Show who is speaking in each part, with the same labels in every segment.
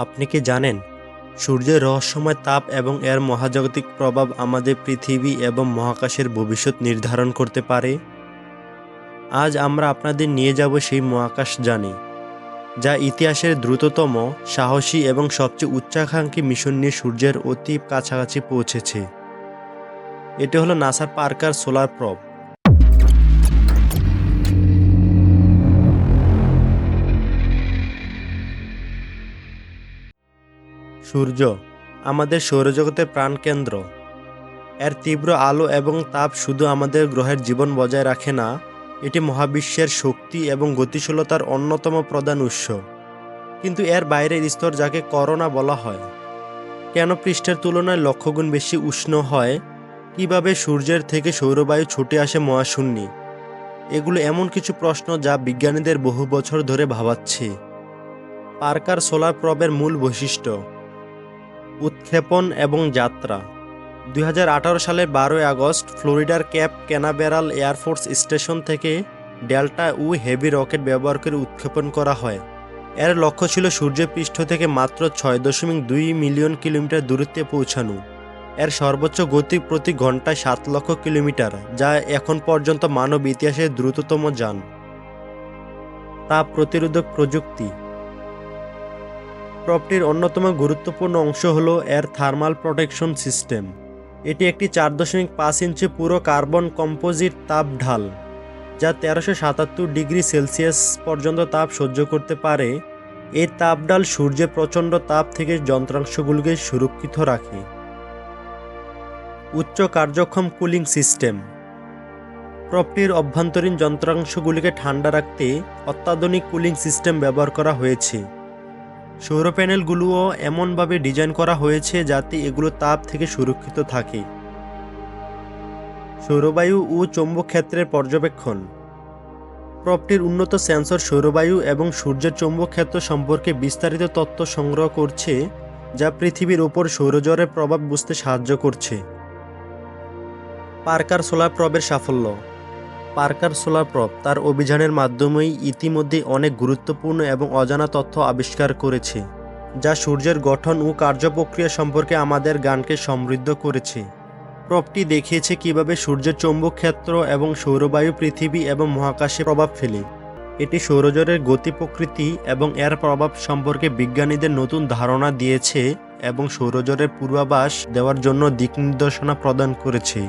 Speaker 1: আপনি কি জানেন, সূর্যের রহস্যময় তাপ এবং এর মহাজাগতিক প্রভাব আমাদের পৃথিবী এবং মহাকাশের ভবিষ্যৎ নির্ধারণ করতে পারে? আজ আমরা আপনাদের নিয়ে যাব সেই মহাকাশ জানি যা ইতিহাসের দ্রুততম, সাহসী এবং সবচেয়ে উচ্চাকাঙ্ক্ষী মিশন নিয়ে সূর্যের অতি কাছাকাছি পৌঁছেছে। এটি হলো নাসার পার্কার সোলার প্রব। সূর্য আমাদের সৌরজগতের প্রাণকেন্দ্র। এর তীব্র আলো এবং তাপ শুধু আমাদের গ্রহের জীবন বজায় রাখে না, এটি মহাবিশ্বের শক্তি এবং গতিশীলতার অন্যতম প্রধান উৎস। কিন্তু এর বাইরের স্তর যাকে করোনা বলা হয়, কেন পৃষ্ঠের তুলনায় লক্ষগুণ বেশি উষ্ণ হয়? কীভাবে সূর্যের থেকে সৌরবায়ু ছুটে আসে মহাশূন্যে? এগুলো এমন কিছু প্রশ্ন যা বিজ্ঞানীদের বহু বছর ধরে ভাবাচ্ছে। পার্কার সোলার প্রবের মূল বৈশিষ্ট্য উৎক্ষেপণ এবং যাত্রা। দুই সালের বারোই আগস্ট ফ্লোরিডার Cape Canaveral air force station থেকে ডেল্টা উ হেভি রকেট ব্যবহার করে উৎক্ষেপণ করা হয়। এর লক্ষ্য ছিল সূর্যের পৃষ্ঠ থেকে মাত্র ছয় দশমিক দুই মিলিয়ন কিলোমিটার দূরত্বে পৌঁছানো। এর সর্বোচ্চ গতি প্রতি ঘন্টায় সাত লক্ষ কিলোমিটার, যা এখন পর্যন্ত মানব ইতিহাসের দ্রুততম যান। তাপ প্রতিরোধক প্রযুক্তি। প্রপটির অন্যতম গুরুত্বপূর্ণ অংশ হল এর থার্মাল প্রোটেকশন সিস্টেম এটি একটি চার দশমিক পাঁচ ইঞ্চি পুরো কার্বন কম্পোজিট তাপ ঢাল, যা তেরোশো সাতাত্তর ডিগ্রি সেলসিয়াস পর্যন্ত তাপ সহ্য করতে পারে। এই তাপডাল সূর্যের প্রচণ্ড তাপ থেকে যন্ত্রাংশগুলিকে সুরক্ষিত রাখে। উচ্চ কার্যক্ষম কুলিং সিস্টেম প্রপটির অভ্যন্তরীণ যন্ত্রাংশগুলিকে ঠান্ডা রাখতে অত্যাধুনিক কুলিং সিস্টেম ব্যবহার করা হয়েছে। সৌর প্যানেলগুলোও এমনভাবে ডিজাইন করা হয়েছে যাতে এগুলো তাপ থেকে সুরক্ষিত থাকে। সৌরবায়ু ও চৌম্বক ক্ষেত্রের পর্যবেক্ষণ। প্রপটির উন্নত সেন্সর সৌরবায়ু এবং সূর্যের চৌম্বক ক্ষেত্র সম্পর্কে বিস্তারিত তথ্য সংগ্রহ করছে, যা পৃথিবীর ওপর সৌরজরের প্রভাব বুঝতে সাহায্য করছে। পার্কার সোলার প্রবের সাফল্য। পার্কার সোলার প্রব তার অভিযানের মাধ্যমেই ইতিমধ্যে অনেক গুরুত্বপূর্ণ এবং অজানা তথ্য আবিষ্কার করেছে, যা সূর্যের গঠন ও কার্যপ্রক্রিয়া সম্পর্কে আমাদের গানকে সমৃদ্ধ করেছে। প্রপটি দেখিয়েছে কীভাবে সূর্যের চৌম্বক ক্ষেত্র এবং সৌরবায়ু পৃথিবী এবং মহাকাশে প্রভাব ফেলে। এটি সৌরজরের গতি প্রকৃতি এবং এর প্রভাব সম্পর্কে বিজ্ঞানীদের নতুন ধারণা দিয়েছে এবং সৌরজরের পূর্বাভাস দেওয়ার জন্য দিক নির্দেশনা প্রদান করেছে।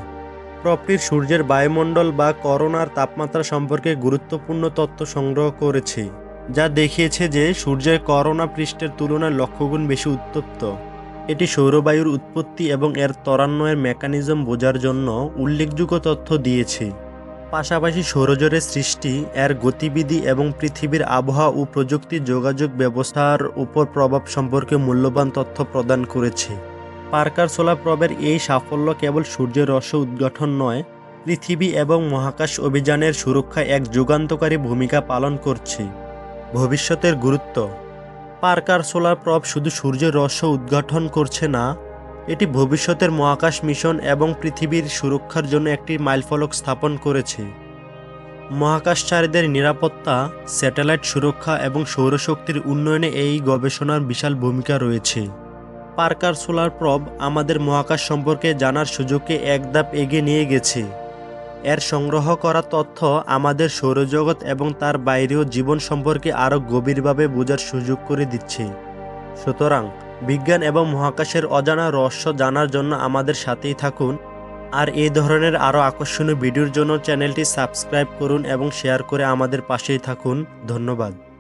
Speaker 1: প্রপটির সূর্যের বায়ুমণ্ডল বা করোনার তাপমাত্রা সম্পর্কে গুরুত্বপূর্ণ তথ্য সংগ্রহ করেছে, যা দেখিয়েছে যে সূর্যের করোনা পৃষ্ঠের তুলনায় লক্ষগুণ বেশি উত্তপ্ত। এটি সৌরবায়ুর উৎপত্তি এবং এর ত্বরান্বয়ের মেকানিজম বোঝার জন্য উল্লেখযোগ্য তথ্য দিয়েছে। পাশাপাশি সৌরজরের সৃষ্টি, এর গতিবিধি এবং পৃথিবীর আবহাওয়া ও প্রযুক্তি যোগাযোগ ব্যবস্থার উপর প্রভাব সম্পর্কে মূল্যবান তথ্য প্রদান করেছে। পার্কার সোলার প্রবের এই সাফল্য কেবল সূর্যের রহস্য উদ্ঘাটন নয়, পৃথিবী এবং মহাকাশ অভিযানের সুরক্ষায় এক যুগান্তকারী ভূমিকা পালন করছে। ভবিষ্যতের গুরুত্ব। পার্কার সোলার প্রব শুধু সূর্যের রহস্য উদ্ঘাটন করছে না, এটি ভবিষ্যতের মহাকাশ মিশন এবং পৃথিবীর সুরক্ষার জন্য একটি মাইলফলক স্থাপন করেছে। মহাকাশচারীদের নিরাপত্তা, স্যাটেলাইট সুরক্ষা এবং সৌরশক্তির উন্নয়নে এই গবেষণার বিশাল ভূমিকা রয়েছে। পার্কার সোলার প্রব আমাদের মহাকাশ সম্পর্কে জানার সুযোগকে এক ধাপ এগিয়ে নিয়ে গেছে। এর সংগ্রহ করা তথ্য আমাদের সৌরজগৎ এবং তার বাইরেও জীবন সম্পর্কে আরও গভীরভাবে বোঝার সুযোগ করে দিচ্ছে। সুতরাং, বিজ্ঞান এবং মহাকাশের অজানা রহস্য জানার জন্য আমাদের সাথেই থাকুন। আর এই ধরনের আরও আকর্ষণীয় ভিডিওর জন্য চ্যানেলটি সাবস্ক্রাইব করুন এবং শেয়ার করে আমাদের পাশেই থাকুন। ধন্যবাদ।